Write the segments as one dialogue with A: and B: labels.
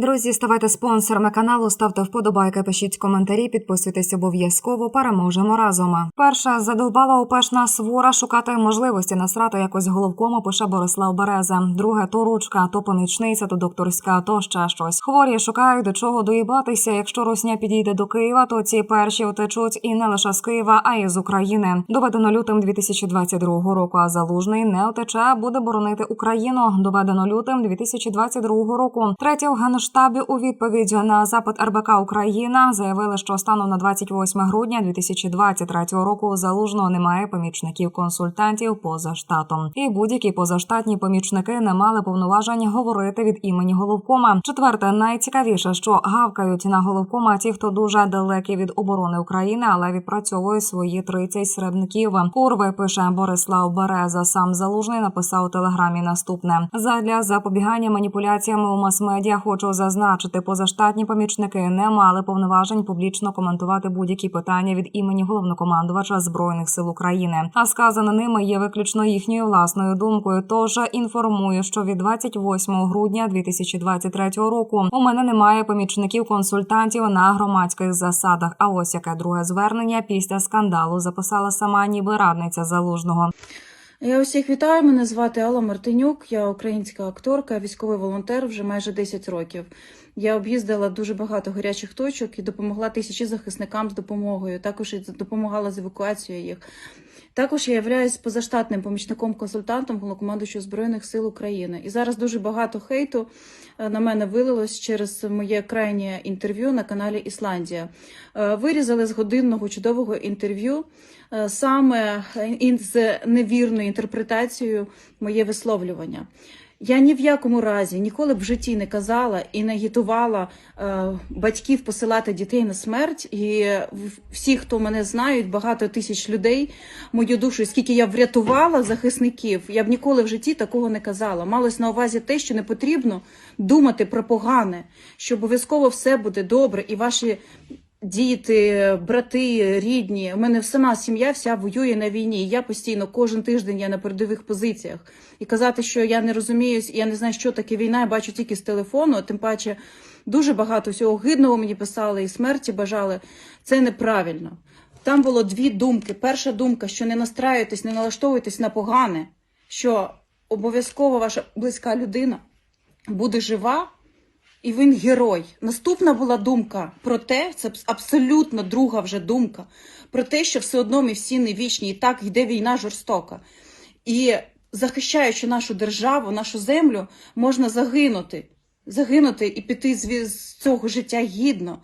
A: Друзі, ставайте спонсорами каналу, ставте вподобайки, пишіть коментарі, підписуйтесь обов'язково. Переможемо разом. Перша задовбала упешна свора шукати можливості насрати якось головкому. Пише Борислав Береза. Друге то ручка, то помічниця, то докторська, то ще щось. Хворі шукають до чого доїбатися. Якщо Русня підійде до Києва, то ці перші утечуть і не лише з Києва, а й з України. Доведено лютим 2022 року. А залужний не утече, буде боронити Україну. Доведено лютим 2022 року. Третє в генштабі у відповідь на запит РБК Україна заявили, що станом на 28 грудня 2023 року залужного немає помічників консультантів поза штатом, і будь-які позаштатні помічники не мали повноважень говорити від імені головкома. Четверте, найцікавіше, що гавкають на головкома ті, хто дуже далекі від оборони України, але відпрацьовують свої 30 середників. Курви пише Борислав Береза. Сам залужний написав у телеграмі наступне: задля запобігання маніпуляціями у мас-медіа хочу зазначити, позаштатні помічники не мали повноважень публічно коментувати будь-які питання від імені головнокомандувача збройних сил України. А сказане ними є виключно їхньою власною думкою. Тож інформую, що від 28 грудня 2023 року у мене немає помічників консультантів на громадських засадах. А ось яке друге звернення після скандалу записала сама ніби радниця залужного.
B: Я усіх вітаю. Мене звати Алла Мартинюк. Я українська акторка, військовий волонтер вже майже 10 років. Я об'їздила дуже багато гарячих точок і допомогла тисячі захисникам з допомогою. Також і допомагала з евакуацією їх. Також я являюсь позаштатним помічником-консультантом головнокомандуючого збройних сил України. І зараз дуже багато хейту е, на мене вилилось через моє крайнє інтерв'ю на каналі Ісландія. Е, Вирізали з годинного чудового інтерв'ю е, саме із невірною інтерпретацією моє висловлювання. Я ні в якому разі ніколи б в житті не казала і не агітувала е, батьків посилати дітей на смерть. І всі, хто мене знають, багато тисяч людей, мою душу, скільки я врятувала захисників, я б ніколи в житті такого не казала. Малось на увазі те, що не потрібно думати про погане, що обов'язково все буде добре, і ваші діти, брати, рідні. У мене сама сім'я вся воює на війні. Я постійно кожен тиждень я на передових позиціях. І казати, що я не розуміюсь, я не знаю, що таке війна, я бачу тільки з телефону, тим паче дуже багато всього гидного мені писали і смерті бажали. Це неправильно. Там було дві думки. Перша думка, що не настраюйтесь, не налаштовуйтесь на погане, що обов'язково ваша близька людина буде жива, і він герой. Наступна була думка про те, це абсолютно друга вже думка, про те, що все одно ми всі не вічні, і так йде війна жорстока. І захищаючи нашу державу, нашу землю, можна загинути, загинути і піти з, цього життя гідно.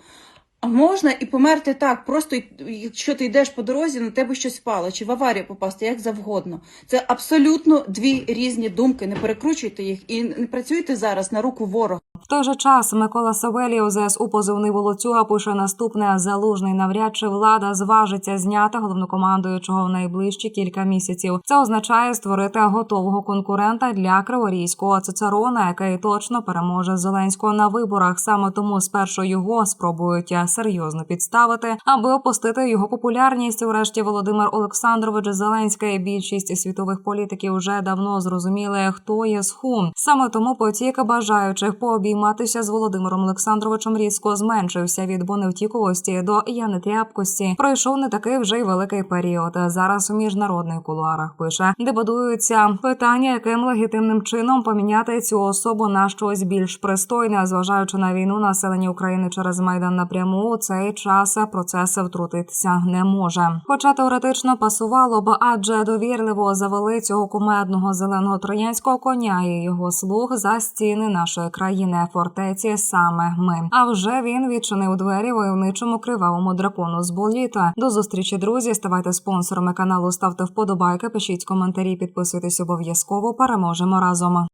B: А можна і померти так, просто якщо ти йдеш по дорозі, на тебе щось впало, чи в аварію попасти, як завгодно. Це абсолютно дві різні думки. Не перекручуйте їх і не працюйте зараз на руку ворога.
A: В той же час Микола Савелів ЗСУ позивний Волоцюга пише наступне залужний. Навряд чи влада зважиться зняти головнокомандуючого в найближчі кілька місяців. Це означає створити готового конкурента для криворізького цицерона, який точно переможе Зеленського на виборах. Саме тому спершу його спробують серйозно підставити, аби опустити його популярність. Врешті Володимир Олександрович Зеленський. Більшість світових політиків вже давно зрозуміли, хто є схун. Саме тому потік бажаючих пообійматися з Володимиром Олександровичем різко зменшився від боневтіковості до янетряпкості. Пройшов не такий вже й великий період. Зараз у міжнародних кулуарах пише, дебатуються питання, яким легітимним чином поміняти цю особу на щось більш пристойне, зважаючи на війну населення України через майдан напряму. У цей час процес втрутитися не може. Хоча теоретично пасувало б, адже довірливо завели цього кумедного зеленого троянського коня і його слуг за стіни нашої країни фортеці саме ми. А вже він відчинив двері войовничому кривавому дракону з боліта. До зустрічі, друзі. Ставайте спонсорами каналу, ставте вподобайки, пишіть коментарі, підписуйтесь обов'язково. Переможемо разом.